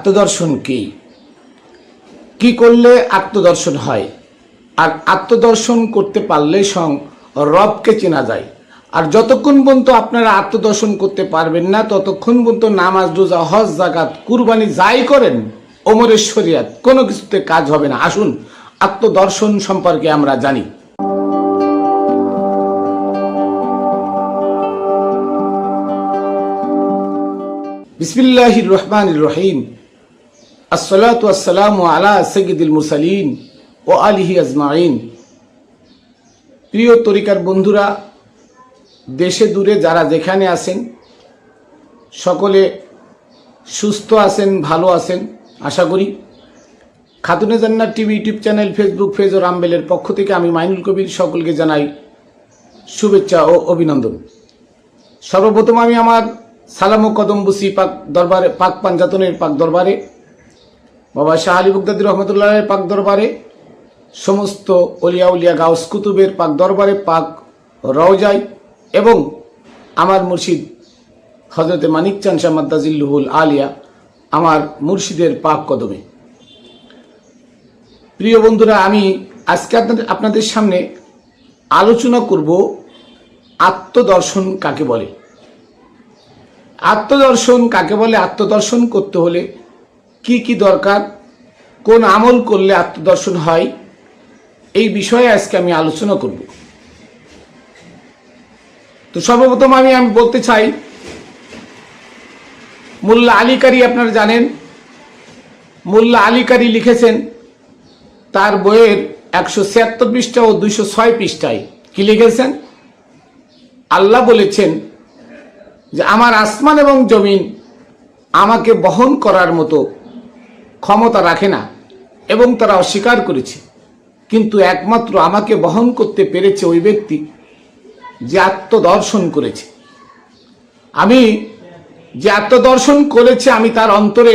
আত্মদর্শন কি? কি করলে আত্মদর্শন হয়? আর আত্মদর্শন করতে পারলে সং রবকে চেনা যায়। আর যতক্ষণ পর্যন্ত আপনারা আত্মদর্শন করতে পারবেন না, ততক্ষণ পর্যন্ত নামাজ, রোজা, হজ, জাকাত, কুরবানি যাই করেন, ওমরের শরিয়াত কোনো কিছুতে কাজ হবে না। আসুন, আত্মদর্শন সম্পর্কে আমরা জানি। বিসমিল্লাহির রহমানির রহিম। আসসালাতু আসসালামু আলা সৈয়দুল মুরসালিন ও আলিহি আজমাইন। প্রিয় তরিকার বন্ধুরা, দেশে দূরে যারা যেখানে আছেন, সকলে সুস্থ আছেন, ভালো আছেন, আশা করি। খাতুনে জান্নার TV YouTube channel, Facebook page ও রামবেলের পক্ষ থেকে আমি মাইনুল কবির সকলকে জানাই শুভেচ্ছা ও অভিনন্দন। সর্বপ্রথম আমি আমার সালাম ও কদম বুসি পাক দরবারে, পাক পাঞ্জাতনের পাক দরবারে বাবা শাহ আলী বুকদাদি রহমতুল্লাহের পাক দরবারে, সমস্ত অলিয়া উলিয়া গাউস কুতুবের পাক দরবারে পাক রওজাই এবং আমার মুর্শিদ হজরতে মানিক চান শাহ মাদ্দাজিল্লুহুল আলিয়া আমার মুর্শিদের পাক কদমে। প্রিয় বন্ধুরা, আমি আজকে আপনাদের আপনাদের সামনে আলোচনা করব আত্মদর্শন কাকে বলে। আত্মদর্শন কাকে বলে? আত্মদর্শন করতে হলে কি কি দরকার? কোন আমল করলে আত্মদর্শন হয়? এই বিষয়ে আজকে আমি আলোচনা করব। তো সর্বপ্রথম আমি আমি বলতে চাই, মোল্লা আলিকারি আপনারা জানেন, মোল্লা আলিকারি লিখেছেন, তার বইয়ের একশো ছিয়াত্তর পৃষ্ঠা ও দুইশো ছয় পৃষ্ঠায়। কি লিখেছেন? আল্লাহ বলেছেন যে, আমার আসমান এবং জমিন আমাকে বহন করার মতো ক্ষমতা রাখে না এবং তারা অস্বীকার করেছে। কিন্তু একমাত্র আমাকে বহন করতে পেরেছে ওই ব্যক্তি যে আত্মদর্শন করেছে। আমি যে আত্মদর্শন করেছে, আমি তার অন্তরে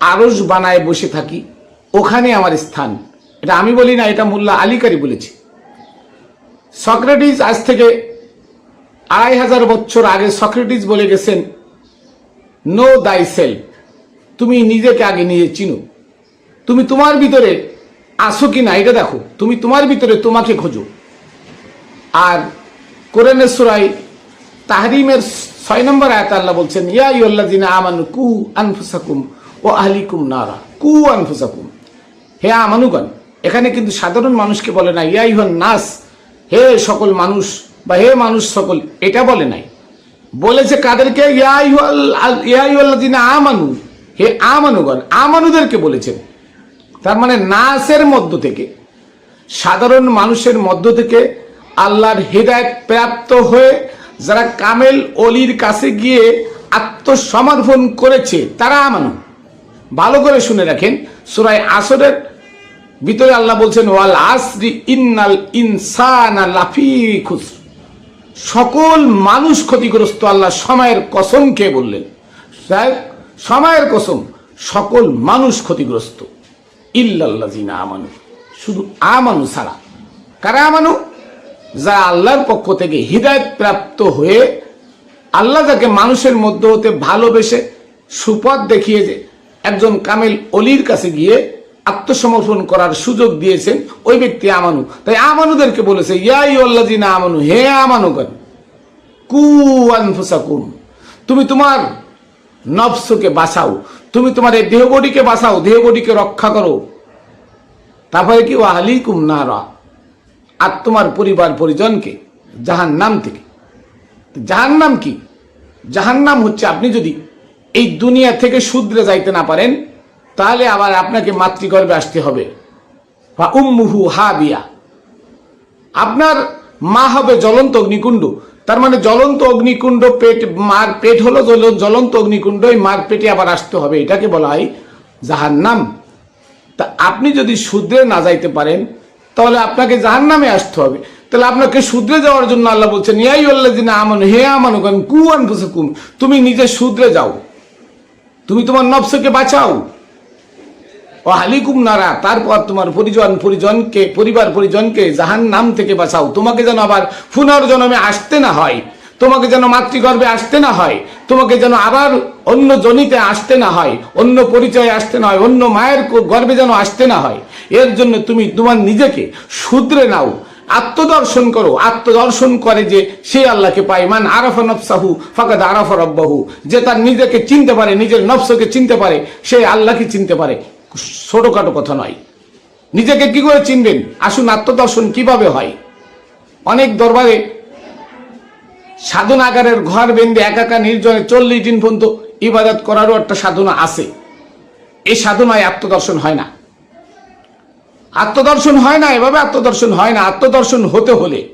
আরস বানায় বসে থাকি। ওখানে আমার স্থান। এটা আমি বলি না, এটা মোল্লা আলিকারি বলেছে। সক্রেটিস আজ থেকে আড়াই হাজার বছর আগে সক্রেটিস বলে গেছেন নো দাই সেলফ তুমি নিজেকে আগে নিজে চিনো। তুমি তোমার ভিতরে আসো কি না, এটা দেখো। তুমি তোমার ভিতরে তোমাকে খোঁজো। আর কোরআনের তাহরিমের ছয় নম্বর আয়াত আল্লাহ বলছেন, ইয়া আমানু কু আনফুসাকুম ও আহলিকুম নারা। কু আনফুসাকুম। হে আমানুগণ, এখানে কিন্তু সাধারণ মানুষকে বলে না, ইয়া ইহন নাস। হে সকল মানুষ বা হে মানুষ সকল, এটা বলে নাই। বলেছে কাদেরকে, ইয়া ইহুয়াল- ইয়া ইউল্লাযিনা আমানু হে আমানুগণ আমানুদেরকে বলেছেন। তার মানে নাসের মধ্য থেকে সাধারণ মানুষের মধ্য থেকে আল্লাহর হৃদায়ত প্রাপ্ত হয়ে যারা কামেল অলির কাছে গিয়ে আত্মসমর্পণ করেছে তারা আমানু। ভালো করে শুনে রাখেন সুরায় আসরের ভিতরে আল্লাহ বলছেন ওয়াল আসরি ইন্নাল ইনসানা লাফি সকল মানুষ ক্ষতিগ্রস্ত আল্লাহ সময়ের কসম কে বললেন। সাহেব, সময়ের কসম, সকল মানুষ ক্ষতিগ্রস্ত। ইল্লাল্লাজিনা আমানু, শুধু আমানু ছাড়া। কারা আমানু? যারা আল্লাহর পক্ষ থেকে হৃদায়ত প্রাপ্ত হয়ে আল্লাহ যাকে মানুষের মধ্যে হতে ভালোবেসে, সুপথ দেখিয়ে যে একজন কামেল অলির কাছে গিয়ে আত্মসমর্পণ করার সুযোগ দিয়েছেন, ওই ব্যক্তি আমানু। তাই আমানুদেরকে বলেছে ইয়াই আল্লাহ আমানু, হে আমানু আমানুগণ, কু আনফুসাকুম, তুমি তোমার নফসকে বাঁচাও। তুমি তোমার এই দেহবডিকে বাঁচাও, দেহবডিকে রক্ষা করো। তারপরে কি আলিকুম নারা। আর তোমার পরিবার পরিজনকে জাহান নাম থেকে। জাহান নাম কি? জাহান নাম হচ্ছে আপনি যদি এই দুনিয়া থেকে শুদ্রে যাইতে না পারেন, তাহলে আবার আপনাকে মাতৃগর্ভে আসতে হবে। বা উম্মুহু হা বিয়া আপনার মা হবে জ্বলন্ত অগ্নিকুণ্ড। তার মানে জ্বলন্ত অগ্নিকুণ্ড পেট, মার পেট হলো জ্বল- জ্বলন্ত অগ্নিকুণ্ড ওই মার পেটে আবার আসতে হবে, এটাকে বলা হয় জাহান্নাম। তা আপনি যদি শুদ্রে না যাইতে পারেন, তাহলে আপনাকে জাহান্নামে আসতে হবে। তাহলে আপনাকে শুদ্রে যাওয়ার জন্য আল্লাহ বলছেন ইয়াই আল্লাহ দিন আমানু, হে আমানু কান, কু আনফুসাকুম, তুমি নিজে শুদ্রে যাও। তুমি তোমার নফসকে বাঁচাও। ও হালিকুম নারা, তারপর তোমার পরিজন, পরিজনকে, পরিবার পরিজনকে জাহান নাম থেকে বাঁচাও। তোমাকে যেন আবার পুনর্জন্মে আসতে না হয়, তোমাকে যেন মাতৃগর্ভে আসতে না হয়, তোমাকে যেন আবার অন্য জনিতে আসতে না হয়, অন্য পরিচয়ে আসতে না হয়, অন্য মায়ের গর্বে যেন আসতে না হয়। এর জন্য তুমি তোমার নিজেকে শুধরে নাও, আত্মদর্শন করো। আত্মদর্শন করে যে সে আল্লাহকে পায়। মান আরাফা নফসাহু, ফাকাদ আরাফা রব্বাহু। যে তার নিজেকে চিনতে পারে, নিজের নফসকে চিনতে পারে, সে আল্লাহকে চিনতে পারে। ছোটখাটো কথা নয়। নিজেকে কি করে চিনবেন? আসুন আত্মদর্শন কীভাবে হয়? অনেক দরবারে সাধনাগারের ঘর বেঁধে একাকা নির্জনে চল্লিশ দিন পর্যন্ত ইবাদত করারও একটা সাধনা আছে। এই সাধনায় আত্মদর্শন হয় না। আত্মদর্শন হয় না, এভাবে আত্মদর্শন হয় না। আত্মদর্শন হতে হলে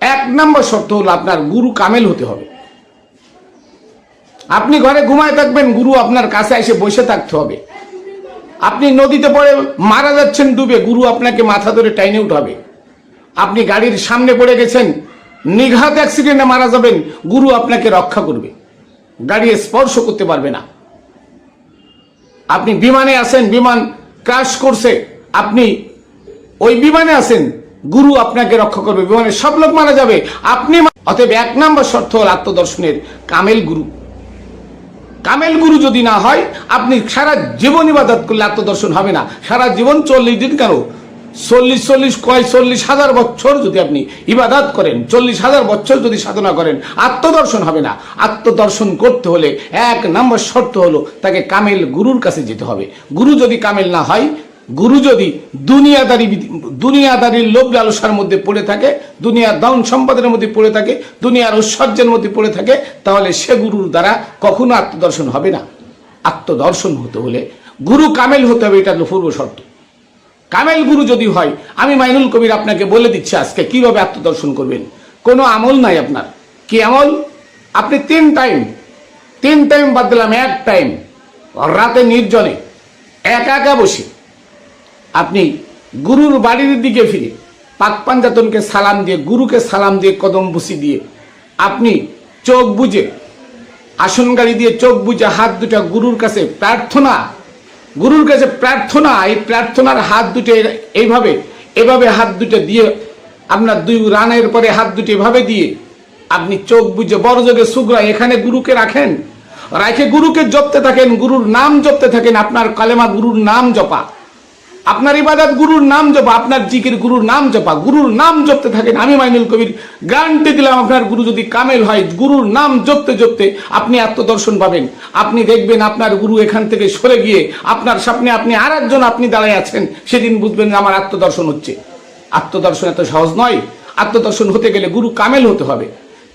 এক নম্বর শর্ত হলো আপনার গুরু কামেল হতে হবে। আপনি ঘরে ঘুমায় থাকবেন, গুরু আপনার কাছে এসে বসে থাকতে হবে। আপনি নদীতে পড়ে মারা যাচ্ছেন ডুবে, গুরু আপনাকে মাথা ধরে টাইনে উঠাবে। আপনি গাড়ির সামনে পড়ে গেছেন, নিঘাত অ্যাক্সিডেন্টে মারা যাবেন, গুরু আপনাকে রক্ষা করবে। গাড়ি স্পর্শ করতে পারবে না। আপনি বিমানে আছেন বিমান ক্রাশ করছে, আপনি ওই বিমানে আছেন গুরু আপনাকে রক্ষা করবে। বিমানে সব লোক মারা যাবে। আপনি অতএব এক নম্বর শর্ত হল আত্মদর্শনের কামেল গুরু। কামেল গুরু যদি না হয়, আপনি সারা জীবন ইবাদত করলে আত্মদর্শন হবে না। সারা জীবন চল্লিশ দিন কেন? চল্লিশ চল্লিশ, কয়, চল্লিশ হাজার বছর যদি আপনি ইবাদত করেন, চল্লিশ হাজার বছর যদি সাধনা করেন, আত্মদর্শন হবে না। আত্মদর্শন করতে হলে এক নম্বর শর্ত হলো তাকে কামেল গুরুর কাছে যেতে হবে। গুরু যদি কামেল না হয় গুরু যদি দুনিয়াদারি দুনিয়াদারির লোভ লালসার মধ্যে পড়ে থাকে, দুনিয়ার দাউন সম্পদের মধ্যে পড়ে থাকে, দুনিয়ার ঐশ্বর্যের মধ্যে পড়ে থাকে, তাহলে সে গুরুর দ্বারা কখনো আত্মদর্শন হবে না। আত্মদর্শন হতে হলে গুরু কামেল হতে হবে এটা পূর্ব শর্ত। কামেল গুরু যদি হয়, আমি মাইনুল কবির আপনাকে বলে দিচ্ছি আজকে কীভাবে আত্মদর্শন করবেন। কোনো আমল নাই আপনার। কি আমল? আপনি তিন টাইম তিন টাইম বাদ দিলাম, এক টাইম রাতে নির্জনে, একা একা বসে। আপনি গুরুর বাড়ির দিকে ফিরে, পাক পাঞ্জাতনকে সালাম দিয়ে, গুরুকে সালাম দিয়ে কদম বুসি দিয়ে আপনি চোখ বুঝে আসন গাড়ি দিয়ে চোখ বুঝে হাত দুটা গুরুর কাছে প্রার্থনা, গুরুর কাছে প্রার্থনা, এই প্রার্থনার হাত দুটো এইভাবে, এভাবে হাত দুটো দিয়ে আপনার দুই রানের পরে হাত দুটো এভাবে দিয়ে আপনি চোখ বুঝে বড় যোগে সুগ্রা এখানে গুরুকে রাখেন রাখে গুরুকে জপতে থাকেন, গুরুর নাম জপতে থাকেন, আপনার কালেমা গুরুর নাম জপা। আপনার ইবাদত গুরুর নাম জপা, আপনার জিকির গুরুর নাম জপা, গুরুর নাম জপতে থাকেন। আমি মাইনুল কবির গ্যারান্টি দিলাম, আপনার গুরু যদি কামেল হয়, গুরুর নাম জপতে জপতে আপনি আত্মদর্শন পাবেন। আপনি দেখবেন আপনার গুরু এখান থেকে সরে গিয়ে, আপনার সামনে আপনি আর একজন আপনি দাঁড়ায় আছেন, সেদিন বুঝবেন আমার আত্মদর্শন হচ্ছে। আত্মদর্শন এত সহজ নয়। আত্মদর্শন হতে গেলে গুরু কামেল হতে হবে।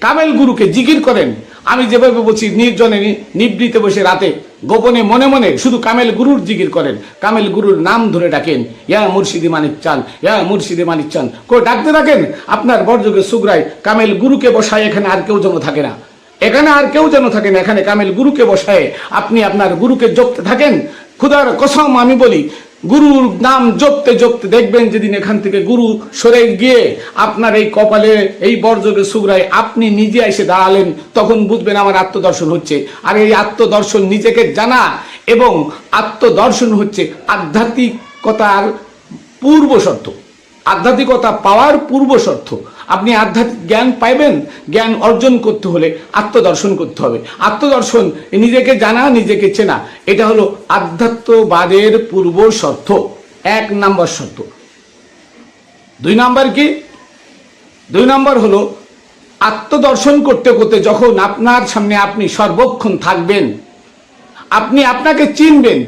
কামেল গুরুকে জিকির করেন। আমি যেভাবে বলছি, নির্জনে নিবৃতে বসে রাতে গোপনে মনে মনে শুধু কামেল গুরুর জিকির করেন। কামেল গুরুর নাম ধরে ডাকেন, ইয়া মুর্শিদি মানিক চান ইয়া মুর্শিদি মানিক চান কো ডাকতে থাকেন? আপনার বরযোগে সুগ্রায় কামেল গুরুকে বসায়, এখানে আর কেউ যেন থাকে না। এখানে আর কেউ যেন থাকেন এখানে কামেল গুরুকে বসায়। আপনি আপনার গুরুকে জপতে থাকেন? খুদার কসম আমি বলি গুরুর নাম জপতে জপতে দেখবেন যেদিন এখান থেকে গুরু সরে গিয়ে আপনার এই কপালে, এই বর্জকে সুগ্রায় আপনি নিজে এসে দাঁড়ালেন, তখন বুঝবেন আমার আত্মদর্শন হচ্ছে। আর এই আত্মদর্শন নিজেকে জানা এবং আত্মদর্শন হচ্ছে আধ্যাত্মিকতার পূর্ব শর্ত আধ্যাত্মিকতা পাওয়ার পূর্ব শর্ত আপনি আধ্যাত্মিক জ্ঞান পাইবেন, জ্ঞান অর্জন করতে হলে আত্মদর্শন করতে হবে। আত্মদর্শন নিজেকে জানা, নিজেকে চেনা, এটা হলো আধ্যাত্মবাদের পূর্ব শর্ত, এক নাম্বার শর্ত। দুই নাম্বার কি? দুই নাম্বার হলো আত্মদর্শন করতে করতে যখন আপনার সামনে আপনি সর্বক্ষণ থাকবেন, আপনি আপনাকে চিনবেন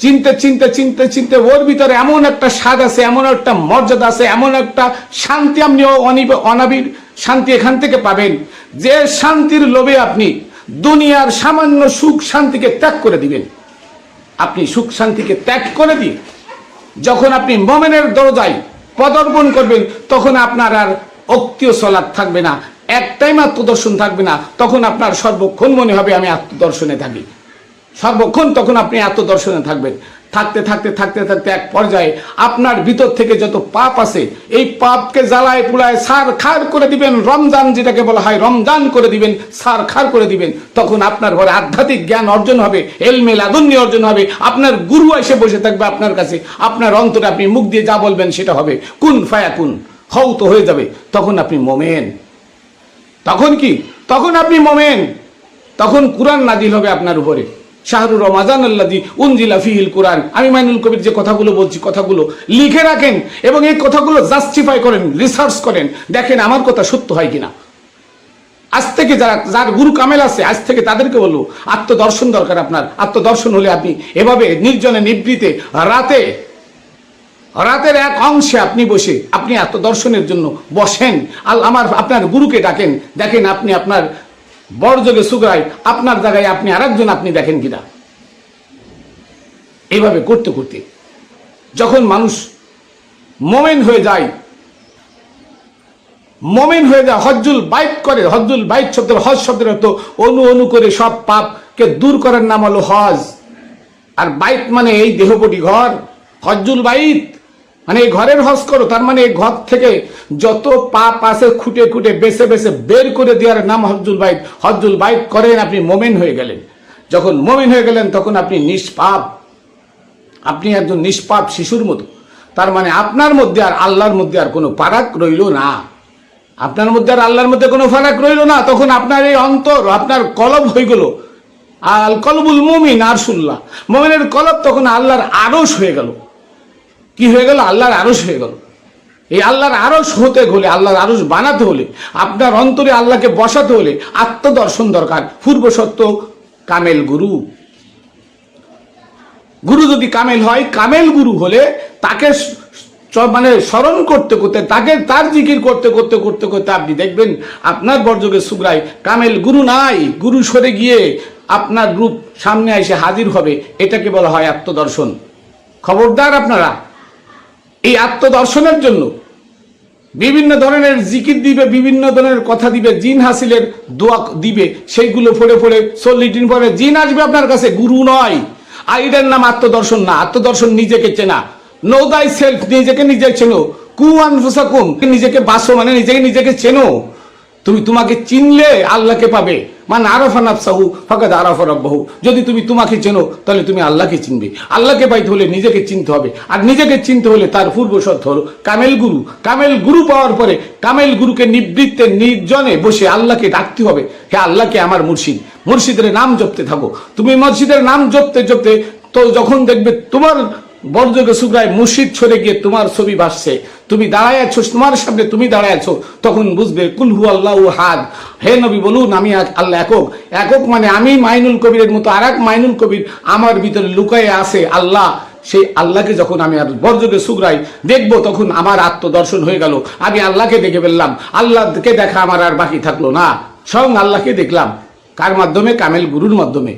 চিনতে চিনতে চিনতে চিনতে ওর ভিতরে এমন একটা স্বাদ আছে, এমন একটা মর্যাদা আছে, এমন একটা শান্তি আপনি অনিব- অনাবির শান্তি এখান থেকে পাবেন, যে শান্তির লোভে আপনি দুনিয়ার সামান্য সুখ শান্তিকে ত্যাগ করে দিবেন। আপনি সুখ শান্তিকে ত্যাগ করে দিন যখন আপনি মমেনের দরজায় পদর্পণ করবেন, তখন আপনার আর অক্তীয় সলাদ থাকবে না, একটাই আত্মদর্শন থাকবে না, তখন আপনার সর্বক্ষণ মনে হবে, আমি আত্মদর্শনে থাকি। সর্বক্ষণ তখন আপনি আত্মদর্শনে থাকবেন। থাকতে থাকতে থাকতে থাকতে এক পর্যায়ে আপনার ভিতর থেকে যত পাপ আছে, এই পাপকে জ্বালায় পুড়ায় সার খার করে দিবেন, রমজান যেটাকে বলা হয় রমজান করে দিবেন, সার খার করে দিবেন, তখন আপনার ঘরে আধ্যাত্মিক জ্ঞান অর্জন হবে, এলমে লাদুন্নি অর্জন হবে, আপনার গুরু এসে বসে থাকবে আপনার কাছে, আপনার অন্তরে আপনি মুখ দিয়ে যা বলবেন সেটা হবে, কুন ফায়া কুন হও তো হয়ে যাবে, তখন আপনি মোমেন। তখন কি? তখন আপনি মোমেন। তখন কোরআন নাজিল হবে আপনার উপরে। শাহরুর রমাজান আল্লাদি উনজিলা ফিহিল কোরআন। আমি মাইনুল কবির যে কথাগুলো বলছি, কথাগুলো লিখে রাখেন এবং এই কথাগুলো জাস্টিফাই করেন রিসার্চ করেন। দেখেন আমার কথা সত্য হয় কিনা। আজ থেকে যারা, যার গুরু কামেল আছে, আজ থেকে তাদেরকে বলব, আত্মদর্শন দরকার আপনার। আত্মদর্শন হলে আপনি এভাবে নির্জনে নিবৃতে রাতে, রাতের এক অংশে আপনি বসে আপনি আত্মদর্শনের জন্য বসেন। আল, আমার, আপনার গুরুকে ডাকেন। দেখেন আপনি আপনার বড়যোগে সুগায় আপনার জায়গায় আপনি আরেকজন আপনি দেখেন কিনা? এইভাবে করতে করতে, যখন মানুষ মোমেন হয়ে যায়, মোমেন হয়ে যায়, হজ্জুল বাইট করে, হজ্জুল বাইট শব্দের, হজ শব্দের অর্থ অনু অনু করে সব পাপকে দূর করার নাম হলো হজ। আর বাইট মানে এই দেহপটি ঘর, হজ্জুল বাইত। মানে এই ঘরের হজ করো, তার মানে এই ঘর থেকে যত পাপ আছে খুঁটে খুঁটে, বেছে বেছে বের করে দেওয়ার নাম হজ্জুল বাইত। হজ্জুল বাইক করেন, আপনি মোমেন হয়ে গেলেন। যখন মোমেন হয়ে গেলেন, তখন আপনি নিষ্পাপ। আপনি একজন নিষ্পাপ শিশুর মতো। তার মানে আপনার মধ্যে আর আল্লাহর মধ্যে আর কোনো পারাক রইল না। আপনার মধ্যে আর আল্লাহর মধ্যে কোনো ফারাক রইল না। তখন আপনার এই অন্তর, আপনার কলব হয়ে গেল। আল কলবুল মুমিন আরসুল্লাহ। মোমিনের কলব তখন আল্লাহর আরস হয়ে গেল। কি হয়ে গেল? আল্লাহর আরস হয়ে গেল। এই আল্লাহর আরস হতে হলে, আল্লাহর আরস বানাতে হলে, আপনার অন্তরে আল্লাহকে বসাতে হলে আত্মদর্শন দরকার। পূর্ব সত্য, কামেল গুরু। গুরু যদি কামেল হয়, কামেল গুরু হলে তাকে মানে স্মরণ করতে করতে, তাকে তার জিকির করতে করতে করতে করতে আপনি দেখবেন, আপনার বর্জকে সুগ্রায় কামেল গুরু নাই। গুরু সরে গিয়ে আপনার রূপ সামনে এসে হাজির হবে। এটাকে বলা হয় আত্মদর্শন। খবরদার আপনারা। এই আত্মদর্শনের জন্য বিভিন্ন ধরনের জিকির দিবে, বিভিন্ন ধরনের কথা দিবে, জিন হাসিলের দোয়া দিবে, সেইগুলো ফোড়ে পড়ে চল্লিশ দিন পরে জিন আসবে আপনার কাছে, গুরু নয়। এটার নাম আত্মদর্শন না, আত্মদর্শন নিজেকে চেনা। নো দাই সেলফ নিজেকে নিজে চেনো। কু আনফুসাকুম নিজেকে বাসো মানে নিজেকে নিজেকে চেনো। তুমি তোমাকে চিনলে আল্লাহকে পাবে। মানে আরফা নাফসাহু, ফাকাদ আরফা রব্বাহু। যদি তুমি তোমাকে চেনো, তাহলে তুমি আল্লাহকে চিনবে। আল্লাহকে পাইতে হলে নিজেকে চিনতে হবে। আর নিজেকে চিনতে হলে তার পূর্ব শর্ত হলো কামেল গুরু। কামেল গুরু পাওয়ার পরে কামেল গুরুকে নিবৃত্তে নির্জনে বসে আল্লাহকে ডাকতে হবে। হে আল্লাহকে আমার মুর্শিদ, মুর্শিদের নাম জপতে থাকো। তুমি মসজিদের নাম জপতে জপতে তো যখন দেখবে তোমার বর্জকে সুগ্রায় মুর্শিদ ছড়ে গিয়ে তোমার ছবি ভাসছে তুমি দাঁড়ায় আছো, তোমার সামনে তুমি দাঁড়ায় আছো, তখন বুঝবে কুলহু আল্লাহ হাদ হে নবী, বলুন, আমি আল্লাহ একক। একক মানে আমি মাইনুল কবিরের মতো আর এক মাইনুল কবির আমার ভিতরে লুকায়ে আছে আল্লাহ। সেই আল্লাহকে যখন আমি আর বর্জকে সুগ্রাই দেখব তখন আমার আত্মদর্শন হয়ে গেল। আমি আল্লাহকে দেখে ফেললাম। আল্লাহকে দেখা আমার আর বাকি থাকল না। স্বয়ং আল্লাহকে দেখলাম। কার মাধ্যমে? কামেল গুরুর মাধ্যমে।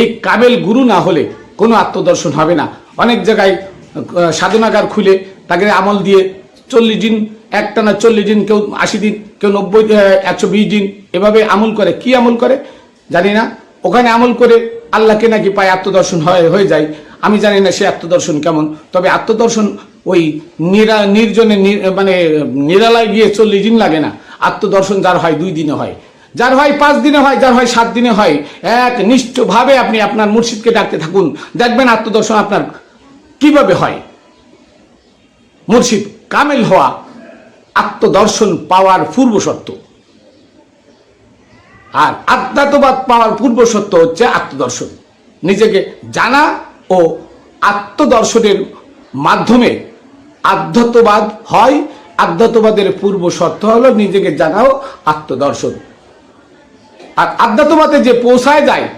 এই কামেল গুরু না হলে কোনো আত্মদর্শন হবে না। অনেক জায়গায় সাধনাগার খুলে তাকে আমল দিয়ে চল্লিশ দিন একটানা চল্লিশ দিন, কেউ আশি দিন, কেউ নব্বই একশো বিশ দিন, এভাবে আমল করে। কি আমল করে? জানি না। ওখানে আমল করে আল্লাহকে নাকি পায় আত্মদর্শন হয়, হয়ে যায়। আমি জানি না সে আত্মদর্শন কেমন। তবে আত্মদর্শন ওই নিরা, নির্জনে মানে নিরালায় গিয়ে চল্লিশ দিন লাগে না। আত্মদর্শন যার হয় দুই দিনে হয়। যার হয় পাঁচ দিনে হয়, যার হয় সাত দিনে হয়। এক নিষ্ঠভাবে আপনি আপনার মুর্শিদকে ডাকতে থাকুন। দেখবেন আত্মদর্শন আপনার কীভাবে হয়? মুর্শিদ কামেল হওয়া আত্মদর্শন পাওয়ার পূর্ব শর্ত আর আধ্যাত্মবাদ পাওয়ার পূর্ব সত্য হচ্ছে আত্মদর্শন। নিজেকে জানা ও আত্মদর্শনের মাধ্যমে আধ্যাত্মবাদ হয়। আধ্যাত্মবাদের পূর্ব শর্ত হলো নিজেকে জানাও আত্মদর্শন। আর আধ্যাত্মবাদে যে পৌঁছায় যায়,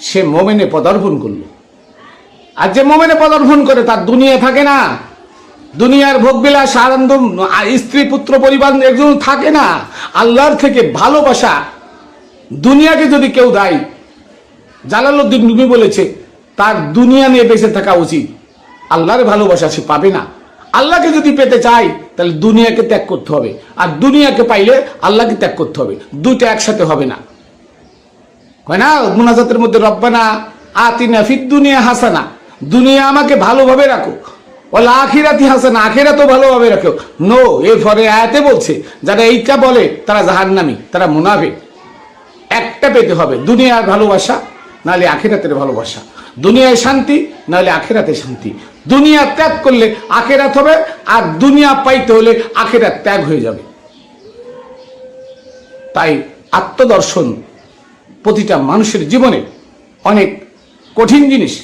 সে মোমেনে পদার্পণ করল। আর যে মোমেনে পদার্পণ করে, তার দুনিয়া থাকে না। দুনিয়ার ভোগবিলাস আনন্দ স্ত্রী পুত্র পরিবার একজন থাকে না, আল্লাহর থেকে ভালোবাসা দুনিয়াকে যদি কেউ দেয়, জালালউদ্দিন রুমি বলেছে, তার দুনিয়া নিয়ে বেঁচে থাকা উচিত। আল্লাহর ভালোবাসা সে পাবে না। আল্লাহকে যদি পেতে চাই তাহলে দুনিয়াকে ত্যাগ করতে হবে। আর দুনিয়াকে পাইলে আল্লাহকে ত্যাগ করতে হবে। দুইটা একসাথে হবে না। হয় না? মুনাজাতের মধ্যে রব্বানা আতিনা ফিদ দুনিয়া হাসানা। দুনিয়া আমাকে ভালোভাবে রাখো। ওলা আখিরাতি হাসানা আখেরা তো ভালোভাবে রাখো। নো এর পরে আয়াতে বলছে, যারা এইটা বলে, তারা জাহান্নামি, তারা মুনাফে একটা পেতে হবে, দুনিয়ার ভালোবাসা, নাহলে আখেরাতের ভালোবাসা। দুনিয়ায় শান্তি, নাহলে আখেরাতে শান্তি। দুনিয়া ত্যাগ করলে আখেরাত হবে, আর দুনিয়া পাইতে হলে আখেরাত ত্যাগ হয়ে যাবে। তাই আত্মদর্শন প্রতিটা মানুষের জীবনে অনেক কঠিন জিনিস।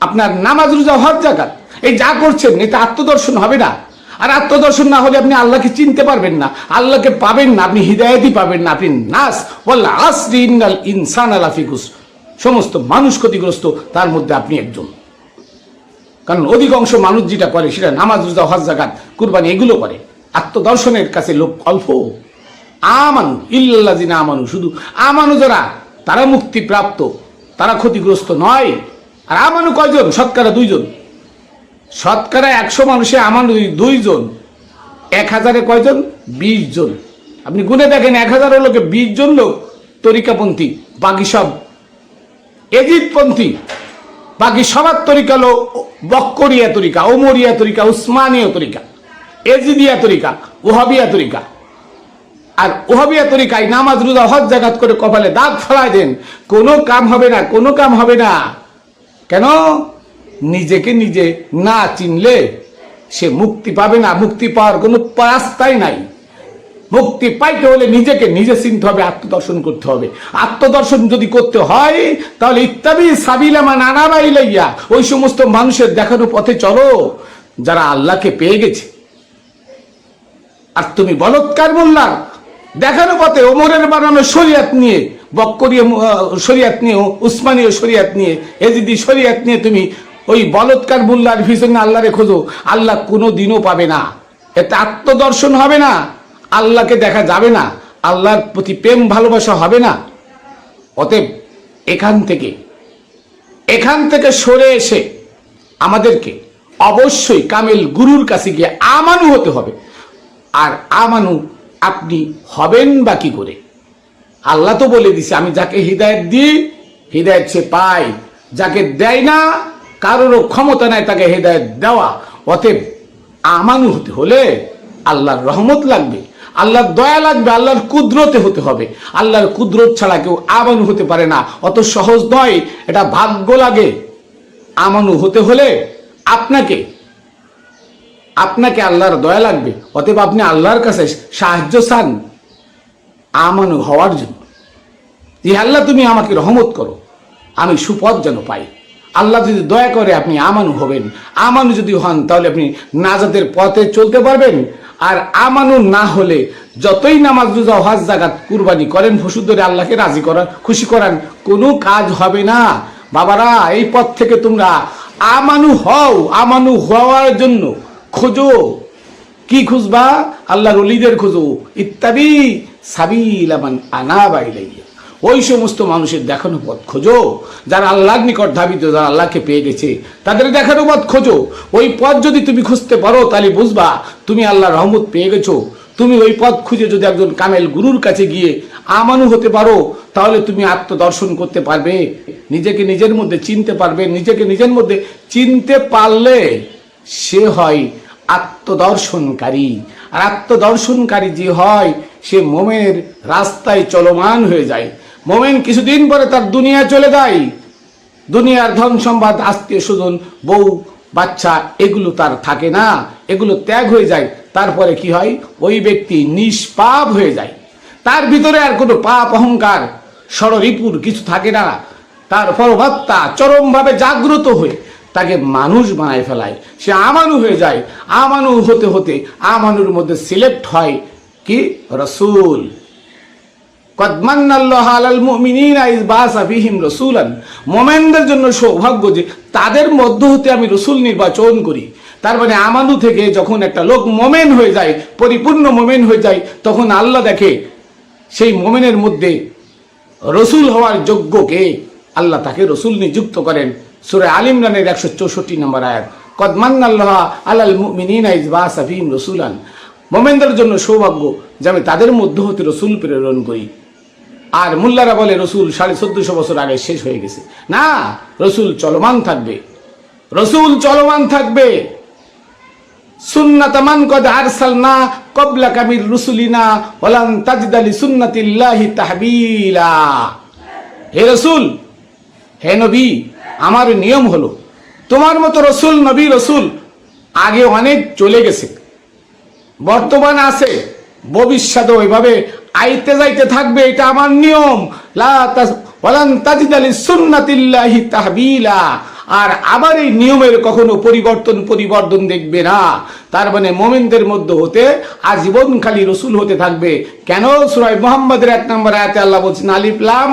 আপনার নামাজ রোজা হজ জাকাত এই যা করছেন এটা আত্মদর্শন হবে না। আর আত্মদর্শন না হলে আপনি আল্লাহকে চিনতে পারবেন না, আল্লাহকে পাবেন না, আপনি হৃদায়তই পাবেন না। আপনি নাস বললা ইনসান আলাফিকুস সমস্ত মানুষ ক্ষতিগ্রস্ত, তার মধ্যে আপনি একজন। কারণ অধিকাংশ মানুষ যেটা করে, সেটা নামাজ, রোজা, হজ কুরবানি, এগুলো করে। আত্মদর্শনের কাছে লোক অল্প। আমানু ইল্লাজিনা আমানু, শুধু আমানু যারা, তারা মুক্তিপ্রাপ্ত, তারা ক্ষতিগ্রস্ত নয়। আর আমানু কয়জন? শতকরা দুইজন। শতকরা একশো মানুষে আমানু দুইজন। এক হাজারে কয়জন? বিশ জন। আপনি গুনে দেখেন, এক হাজার লোকে বিশ জন লোক তরিকাপন্থী, বাকি সব এজিদপন্থী বাকি সবার তরিকা হলো বক্করিয়া তরিকা, ওমরিয়া তরিকা, উসমানীয় তরিকা, এজিদিয়া তরিকা, ওহাবিয়া তরিকা। আর ওহাবিয়া তরিকায় নামাজ, রোজা, হজ জাগাত করে কপালে দাগ ফেলায় দেন। কোনো কাম হবে না, কোনো কাম হবে না। কেন? নিজেকে নিজে না চিনলে সে মুক্তি পাবে না। মুক্তি পাওয়ার কোনো রাস্তাই নাই। মুক্তি পাইতে হলে নিজেকে নিজে চিনতে হবে, আত্মদর্শন করতে হবে। আত্মদর্শন যদি করতে হয়, তাহলে ইত্যাদি সাবিলামা নানাবাই লাইয়া ওই সমস্ত মানুষের দেখানো পথে চলো, যারা আল্লাহকে পেয়ে গেছে। আর তুমি বলৎকার বললাম দেখানো পথে ওমরের বানানো শরিয়াত নিয়ে, বক্করীয় শরিয়াত নিয়ে, উসমানীয় শরিয়াত নিয়ে এজিদি শরিয়াত নিয়ে তুমি ওই বলৎকার মোল্লার পিছনে আল্লাহরে খোঁজো, আল্লাহ কোনো দিনও পাবে না। এতে আত্মদর্শন হবে না, আল্লাহকে দেখা যাবে না, আল্লাহর প্রতি প্রেম ভালোবাসা হবে না। অতএব এখান থেকে এখান থেকে সরে এসে আমাদেরকে অবশ্যই কামেল গুরুর কাছে গিয়ে আমানু হতে হবে। আর আমানু আপনি হবেন বা কি করে? আল্লাহ তো বলে দিছে, আমি যাকে হৃদায়ত দিই, হৃদায়ত সে পায়, যাকে দেয় না কারোরও ক্ষমতা নাই তাকে হৃদায়ত দেওয়া। অতএব আমানু হতে হলে আল্লাহর রহমত লাগবে, আল্লাহর দয়া লাগবে, আল্লাহর কুদরতে হতে হবে। আল্লাহর কুদরত ছাড়া কেউ আমানু হতে পারে না। অত সহজ নয়, এটা ভাগ্য লাগে। আমানু হতে হলে আপনাকে আপনাকে আল্লাহর দয়া লাগবে। অতএব আপনি আল্লাহর কাছে সাহায্য চান আমানু হওয়ার জন্য। যে আল্লাহ তুমি আমাকে রহমত করো, আমি সুপথ যেন পাই। আল্লাহ যদি দয়া করে আপনি আমানু হবেন, আমানু যদি হন, তাহলে আপনি নাজাতের পথে চলতে পারবেন। আর আমানু না হলে যতই নামাজ, রোজা, হজ জাগাত কুরবানি করেন ফসুদ ধরে আল্লাহকে রাজি করান, খুশি করান, কোনো কাজ হবে না। বাবারা, এই পথ থেকে তোমরা আমানু হও, আমানু হওয়ার জন্য খোঁজো। কি খুঁজবা? আল্লাহর অলিদের খোঁজো। ইত্যাদি সাবিল আমান আনাবা ইলাইয়া। ওই সমস্ত মানুষের দেখানো পথ খোঁজো। যারা আল্লাহর নিকট ধাবিত, যারা আল্লাহকে পেয়ে গেছে, তাদের দেখানো পথ খোঁজো। ওই পথ যদি তুমি খুঁজতে পারো, তাহলে বুঝবা তুমি আল্লাহর রহমত পেয়ে গেছো। তুমি ওই পথ খুঁজে যদি একজন কামেল গুরুর কাছে গিয়ে আমানু হতে পারো, তাহলে তুমি আত্মদর্শন করতে পারবে। নিজেকে নিজের মধ্যে চিনতে পারবে। নিজেকে নিজের মধ্যে চিনতে পারলে সে হয় আত্মদর্শনকারী। আর আত্মদর্শনকারী যে হয়, সে মোমের রাস্তায় চলমান হয়ে যায়। মোমেন কিছুদিন পরে তার দুনিয়া চলে যায়। দুনিয়ার ধন সম্পদ, আত্মীয় স্বজন, বউ, বাচ্চা, এগুলো তার থাকে না। এগুলো ত্যাগ হয়ে যায়। তারপরে কি হয়? ওই ব্যক্তি নিষ্পাপ হয়ে যায়। তার ভিতরে আর কোনো পাপ, অহংকার ষড়রিপুর কিছু থাকে না। তার পরবাত্তা চরমভাবে জাগ্রত হয়ে তাকে মানুষ বানায় ফেলায়। সে আমানু হয়ে যায়। আমানু হতে হতে আমানুর মধ্যে সিলেক্ট হয় কি? রসুল। মোমেনদের জন্য সৌভাগ্য যে তাদের মধ্য হতে আমি রসুল নির্বাচন করি। তার মানে আমানু থেকে যখন একটা লোক মোমেন হয়ে যায়, পরিপূর্ণ মোমেন হয়ে যায়, তখন আল্লাহ দেখে সেই মোমেনের মধ্যে রসুল হওয়ার যোগ্যকে আল্লাহ তাকে রসুল নিযুক্ত করেন। সুরে আলিমরানের একশো চৌষট্টি নম্বর আয়াত। কদমান আল্লাহ আলাল ইজবা সাফিম রসুলান। মোমেনদের জন্য সৌভাগ্য যে আমি তাদের মধ্য হতে রসুল প্রেরণ করি। আর মোল্লারা বলে, রসুল সাড়ে চোদ্দশো বছর আগে শেষ হয়ে গেছে। না, রসুল চলমান থাকবে। রসুল চলমান থাকবে। সুন্নাতামান কদ আরসালনা কবলা কামির রুসুলিনা হে রসুল, হে নবী, আমার নিয়ম হলো, তোমার মতো রসুল, নবী, রসুল আগে অনেক চলে গেছে। বর্তমান আছে ভবিষ্যতে ওইভাবে আইতে যাইতে থাকবে, এটা আমার নিয়ম। আর আবার এই নিয়মের কখনো পরিবর্তন পরিবর্তন দেখবে না। তার মানে মোমেনদের মধ্যে হতে আজীবন খালি রসুল হতে থাকবে। কেন? সুরাই মোহাম্মদের এক নম্বর আয়াতে আল্লাহ বলছেন, আলিফ লাম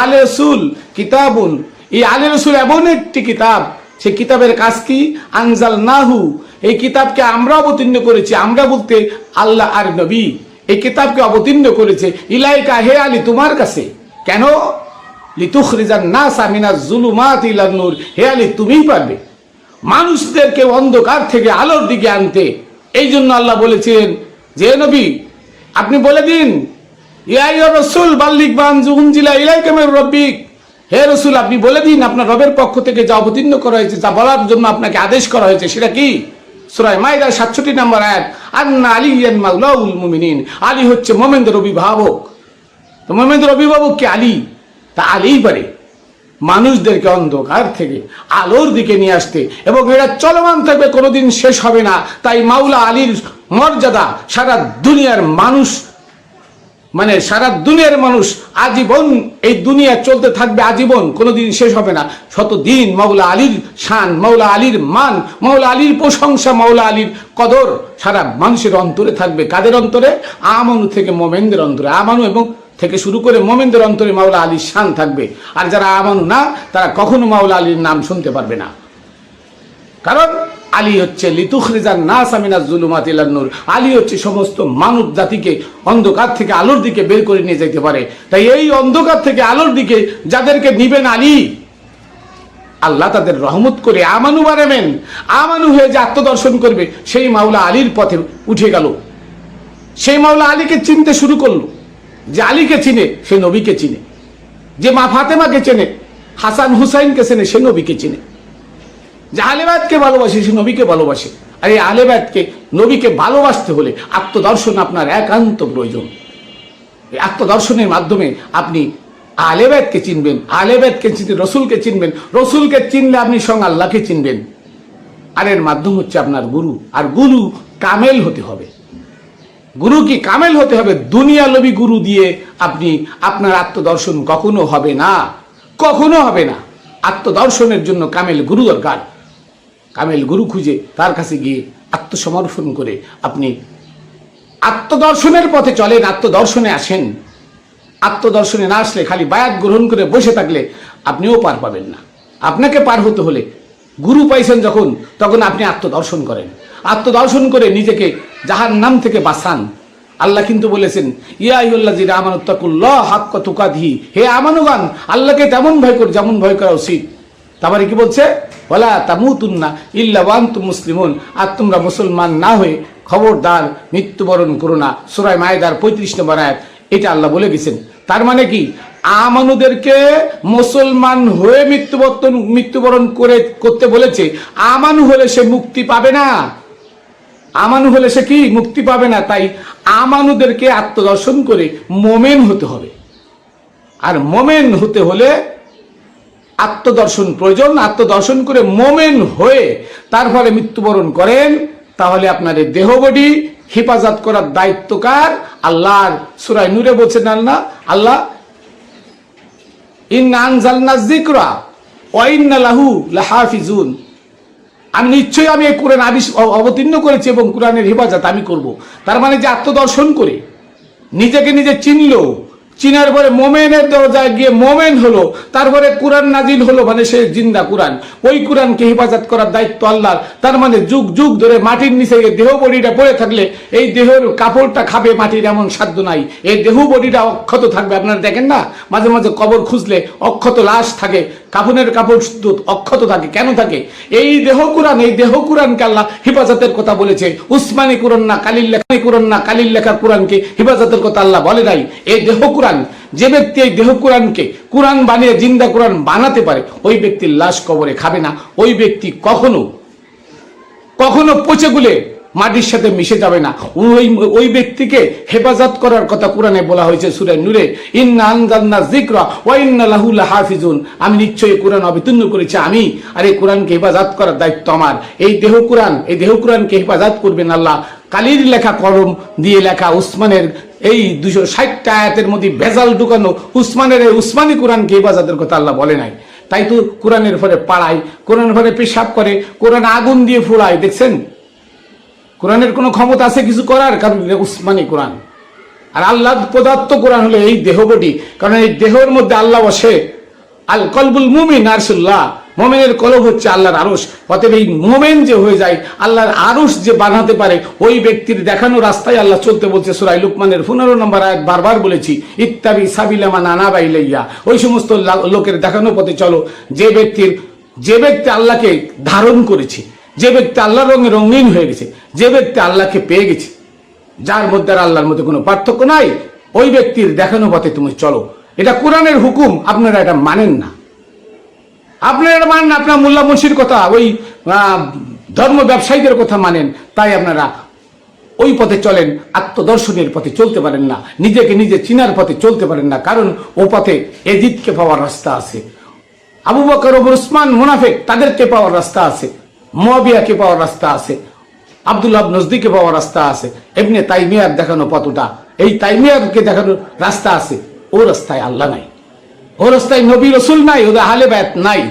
আলে রসুল কিতাবুন। এই আলে রসুল এমন একটি কিতাব সে কিতাবের কাজ কি? আনজাল নাহু এই কিতাবকে আমরা অবতীর্ণ করেছি, আমরা বলতে আল্লাহ আর নবী। এই কিতাবকে অবতীর্ণ করেছে, ইলাইকা হে আলী তোমার কাছে। কেন? লিতুখরিজান নাসা মিনাজ জুলুমাত ইলান নূর। হে আলী, তুমিই পারবে। মানুষদেরকে অন্ধকার থেকে আলোর দিকে আনতে। এই জন্য আল্লাহ বলেছেন, যে নবী, আপনি বলে দিন, ইয়া রসুল বাল্লিক বান জুনজিলা ইলাইকামের রব্বিক। হে রসুল, আপনি বলে দিন, আপনার রবের পক্ষ থেকে যা অবতীর্ণ করা হয়েছে, যা বলার জন্য আপনাকে আদেশ করা হয়েছে, সেটা কি? সুরায় মাইদার সাতষট্টি নম্বর আয়াত, আন্না আলী ইয়ান মাউলাউল মুমিনিন। আলী হচ্ছে মোমেন্দ্র অভিভাবক। তো মোমেন্দ্র অভিভাবক কি আলী? তা আলীই পারে মানুষদেরকে অন্ধকার থেকে আলোর দিকে নিয়ে আসতে এবং এরা চলমান থাকবে, কোনোদিন শেষ হবে না। তাই মাওলা আলীর মর্যাদা সারা দুনিয়ার মানুষ মানে সারা দুনিয়ার মানুষ আজীবন এই দুনিয়া চলতে থাকবে আজীবন, কোনোদিন শেষ হবে না। শতদিন মাওলা আলীর শান, মাওলা আলীর মান, মাওলা আলীর প্রশংসা, মাওলা আলীর কদর সারা মানুষের অন্তরে থাকবে। কাদের অন্তরে? আমানু থেকে মোমেনদের অন্তরে। আমানু এবং থেকে শুরু করে মোমেনদের অন্তরে মাওলা আলীর শান থাকবে। আর যারা আমানু না, তারা কখনো মাওলা আলীর নাম শুনতে পারবে না। কারণ আলী হচ্ছে লিতুখরিজান না সামিনা জুলুমাত নূর। আলী হচ্ছে সমস্ত মানব জাতিকে অন্ধকার থেকে আলোর দিকে বের করে নিয়ে যেতে পারে। তাই এই অন্ধকার থেকে আলোর দিকে যাদেরকে নিবেন আলী, আল্লাহ তাদের রহমত করে আমানু বানাবেন। আমানু হয়ে যে আত্মদর্শন করবে, সেই মাওলা আলীর পথে উঠে গেল। সেই মাওলা আলীকে চিনতে শুরু করল। যে আলীকে চিনে, সে নবীকে চিনে। যে মা ফাতেমাকে চেনে, হাসান হুসাইনকে চেনে, সে নবীকে চিনে। যে আলেবাদকে ভালোবাসে, সে নবীকে ভালোবাসে। আর এই আলেবাদকে নবীকে ভালোবাসতে হলে আত্মদর্শন আপনার একান্ত প্রয়োজন। এই আত্মদর্শনের মাধ্যমে আপনি আলেবাদকে চিনবেন আলেবাদকে চিনতে রসুলকে চিনবেন, রসুলকে চিনলে আপনি সঙ্গে আল্লাহকে চিনবেন। আর এর মাধ্যম হচ্ছে আপনার গুরু। আর গুরু কামেল হতে হবে। গুরু কি কামেল হতে হবে? দুনিয়া লবি গুরু দিয়ে আপনি আপনার আত্মদর্শন কখনো হবে না। কখনো হবে না। আত্মদর্শনের জন্য কামেল গুরু দরকার। কামেল গুরু খুঁজে তার কাছে গিয়ে আত্মসমর্পণ করে আপনি আত্মদর্শনের পথে চলেন, আত্মদর্শনে আসেন। আত্মদর্শনে না আসলে খালি বায়াত গ্রহণ করে বসে থাকলে আপনিও পার পাবেন না। আপনাকে পার হতে হলে গুরু পাইছেন যখন, তখন আপনি আত্মদর্শন করেন। আত্মদর্শন করে নিজেকে যাহার নাম থেকে বাঁচান। আল্লাহ কিন্তু বলেছেন ইয়াইউল্লাহ জিরা আমানুত্তাকুল্লাহ হাক্ক তুকাধি হে আমানুগান আল্লাহকে তেমন ভয় কর যেমন ভয় করা উচিত। তারপরে কি বলছে? বলা তামুতুন্না ইল্লা ওয়ান্তুম মুসলিমুন। আর তোমরা মুসলমান না হয়ে খবরদার মৃত্যুবরণ করো না। সুরায় মায়েদার পঁয়ত্রিশ নম্বর আয়াত। এটা আল্লাহ বলে গেছেন তার মানে কি? আমানুদেরকে মুসলমান হয়ে মৃত্যুবর্তন, মৃত্যুবরণ করে, করতে বলেছে। আমানু হলে সে মুক্তি পাবে না। আমানু হলে সে কি? মুক্তি পাবে না। তাই আমানুদেরকে আত্মদর্শন করে মোমেন হতে হবে। আর মোমেন হতে হলে আত্মদর্শন প্রয়োজন। আত্মদর্শন করে মোমেন হয়ে তারপরে মৃত্যুবরণ করেন। তাহলে আপনার এই দেহ বডি হেফাজত করার দায়িত্বকার আল্লাহর সুরায় নূরে বলছেন আল্লাহ আল্লাহ আমি নিশ্চয়ই আমি এই কোরআন অবতীর্ণ করেছি এবং কোরআনের হেফাজত আমি করব। তার মানে যে আত্মদর্শন করে নিজেকে নিজে চিনলো চিনার পরে মোমেনের দরজায় গিয়ে মোমেন হলো, তারপরে কোরআন নাজিল হলো মানে সে জিন্দা কোরআন। ওই কোরআনকে হেফাজত করার দায়িত্ব আল্লাহর। তার মানে যুগ যুগ ধরে মাটির নিচে গিয়ে দেহ বডিটা পড়ে থাকলে এই দেহের কাপড়টা খাবে, মাটির এমন সাধ্য নাই। এই দেহ বডিটা অক্ষত থাকবে, আপনারা দেখেন না? মাঝে মাঝে কবর খুঁজলে অক্ষত লাশ থাকে। কাফনের কাপড় অক্ষত থাকে। কেন থাকে? এই দেহ কোরআন, এই দেহ কোরআনকে আল্লাহ হেফাজতের কথা বলেছে। উসমানী কোরআন না কালির লেখা কোরআন না কালির লেখা কোরআনকে হেফাজতের কথা আল্লাহ বলে নাই। এই দেহ কোরআন, যে ব্যক্তি এই দেহ কোরআনকে কোরআন বানিয়ে জিন্দা কোরআন বানাতে পারে, ওই ব্যক্তির লাশ কবরে খাবে না। ওই ব্যক্তি কখনো কখনো পচে গুলে মাটির সাথে মিশে যাবে না। ওই ওই ব্যক্তিকে হেফাজত করার কথা কোরআনে বলা হয়েছে সুরে নূরে। ইন্না আনজালনা যিকরা ওয়া লাহাফিজুন। আমি নিশ্চয়ই কোরআন অবতীর্ণ করেছি, আমি। আর এই কোরআনকে হেফাজত করার দায়িত্ব আমার। এই দেহ কোরআন, এই দেহ কোরআনকে হেফাজত করবেন আল্লাহ। কালির লেখা কলম দিয়ে লেখা উসমানের এই দুশো ষাটটা আয়াতের মধ্যে ভেজাল ঢুকানো উসমানের এই উসমানী কোরআনকে হেফাজতের কথা আল্লাহ বলে নাই। তাই তো কোরআনের ফলে পাড়ায়, কোরআনের ফলে পেশাব করে, কোরআন আগুন দিয়ে ফোড়ায় দেখছেন? কোরআনের কোনো ক্ষমতা আছে কিছু করার? কারণ উসমানী কোরআন। আর আল্লাহ পদার্থ কোরআন হলো এই দেহ বটি কারণ এই দেহের মধ্যে আল্লাহ বসে। আল কলবুল মুমিন আরসুল্লাহ। মোমেনের কলব হচ্ছে আল্লাহর আরস অতএব এই মোমেন যে হয়ে যায়, আল্লাহর আরস যে বানাতে পারে, ওই ব্যক্তির দেখানো রাস্তায় আল্লাহ চলতে বলছে সুরাই লুকমানের পনেরো নম্বর আয়াত বারবার বলেছি ইত্যাদি সাবিলামা নানা বাইলাইয়া ওই সমস্ত লোকের দেখানো পথে চলো। যে ব্যক্তির, যে ব্যক্তি আল্লাহকে ধারণ করেছে যে ব্যক্তি আল্লাহর রঙে রঙিন হয়ে গেছে, যে ব্যক্তি আল্লাহকে পেয়ে গেছে, যার মধ্যে আর আল্লাহর মধ্যে কোনো পার্থক্য নাই, ওই ব্যক্তির দেখানো পথে তুমি চলো। এটা কোরআনের হুকুম, আপনারা এটা মানেন না। আপনারা এটা মানেন আপনার মোল্লা মুন্সির কথা, ওই ধর্ম ব্যবসায়ীদের কথা মানেন, তাই আপনারা ওই পথে চলেন, আত্মদর্শনের পথে চলতে পারেন না, নিজেকে নিজে চিনার পথে চলতে পারেন না, কারণ ও পথে এজিদকে পাওয়ার রাস্তা আছে। আবু বকর, ওমর, উসমান, মুনাফেক, তাদেরকে পাওয়ার রাস্তা আছে। মোয়াবিয়াকে পাওয়ার রাস্তা আছে, আব্দুল্লাহ নজদিকে পাওয়ার রাস্তা আছে এমনি তাইমিয়ার দেখানো পথটা, এই তাইমিয়ারকে দেখানোর রাস্তা আছে। ও রাস্তায় আল্লাহ নাই। ও রাস্তায় নবী রসুল নাই, ওদের হালে ব্যাত নাই।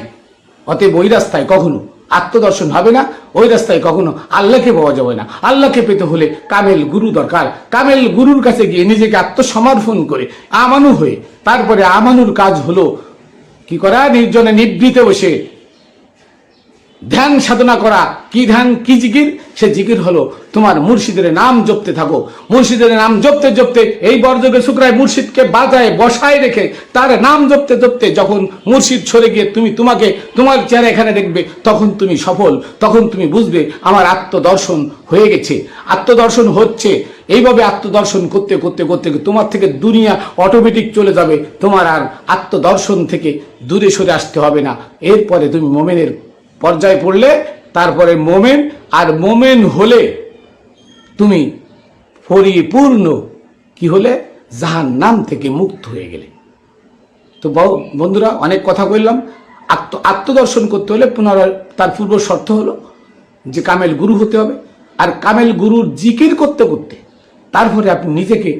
অতএব ওই রাস্তায় কখনো আত্মদর্শন হবে না, ওই রাস্তায় কখনো আল্লাহকে পাওয়া যাবে না। আল্লাহকে পেতে হলে কামেল গুরু দরকার। কামেল গুরুর কাছে গিয়ে নিজেকে আত্মসমর্পণ করে, আমানু হয়ে, তারপরে আমানুর কাজ হলো কি করা? নির্জনে নিবৃতে বসে ধ্যান সাধনা করা। কি ধ্যান, কি জিকির? সে জিকির হলো তোমার মুর্শিদের নাম জপতে থাকো। মুর্শিদের নাম জপতে জপতে এই বর্জকে শুক্রায় মুর্শিদকে বাজায় বসায় রেখে তার নাম জপতে জপতে যখন মুর্শিদ সরে গিয়ে তুমি তোমাকে তোমার চেহারা এখানে দেখবে, তখন তুমি সফল, তখন তুমি বুঝবে আমার আত্মদর্শন হয়ে গেছে। আত্মদর্শন হচ্ছে। এইভাবে আত্মদর্শন করতে করতে করতে তোমার থেকে দুনিয়া অটোমেটিক চলে যাবে। তোমার আর আত্মদর্শন থেকে দূরে সরে আসতে হবে না। এরপরে তুমি মোমেনের পর্যায়ে পড়লে তারপরে মোমেন, আর মোমেন হলে তুমি পরিপূর্ণ কি হলে? জাহান নাম থেকে মুক্ত হয়ে গেলে। তো বন্ধুরা, অনেক কথা বললাম। আত্ম, আত্মদর্শন করতে হলে পুনরায় তার পূর্ব শর্ত হলো যে কামেল গুরু হতে হবে। আর কামেল গুরুর জিকির করতে করতে তারপরে আপনি নিজেকে,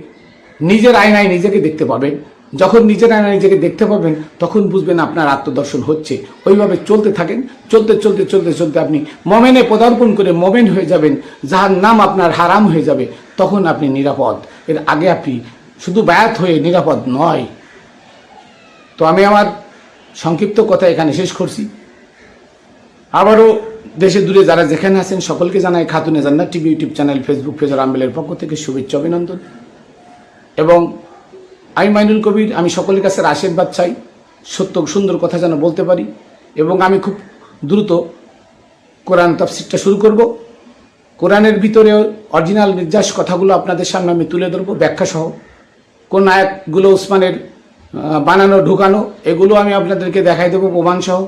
নিজের আয়নায় নিজেকে দেখতে পাবেন। যখন নিজের নিজেকে দেখতে পাবেন, তখন বুঝবেন আপনার আত্মদর্শন হচ্ছে। ওইভাবে চলতে থাকেন, চলতে চলতে চলতে চলতে আপনি মোমেনে পদার্পণ করে মোমেন হয়ে যাবেন, যার নাম আপনার হারাম হয়ে যাবে, তখন আপনি নিরাপদ। এর আগে আপনি শুধু ব্যায়াত হয়ে নিরাপদ নয়। তো আমি আমার সংক্ষিপ্ত কথা এখানে শেষ করছি। আবারও দেশে দূরে যারা যেখানে আছেন, সকলকে জানাই খাতুনে জান্নাত টিভি ইউটিউব চ্যানেল, ফেসবুক পেজের আম্বেলের পক্ষ থেকে শুভেচ্ছা, অভিনন্দন। এবং আমি মাইনুল কবির, আমি সকলের কাছে আশীর্বাদ চাই, সত্য, সুন্দর কথা যেন বলতে পারি, এবং আমি খুব দ্রুত কোরআন তাফসিরটা শুরু করব। কোরআনের ভিতরে অরিজিনাল নির্যাস কথাগুলো আপনাদের সামনে আমি তুলে ধরবো ব্যাখ্যা সহ কোন আয়াতগুলো উসমানের বানানো, ঢুকানো, এগুলো আমি আপনাদেরকে দেখাই দেবো প্রমাণ সহ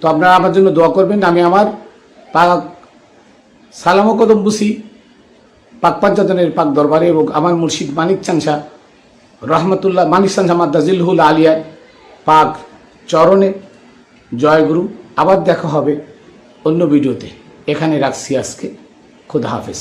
তো আপনারা আমার জন্য দোয়া করবেন, আমি আমার পাক সালাম কদম বুসি, পাক পাঞ্চাতনের পাক দরবারে এবং আমার মুর্শিদ মানিক চানসা রহমতুল্লাহ মানিক জামাত দাজিলহুল আলিয়ায় পাক চরণে জয়গুরু আবার দেখা হবে অন্য ভিডিওতে। এখানে রাখছি আজকে। খুদা হাফেজ।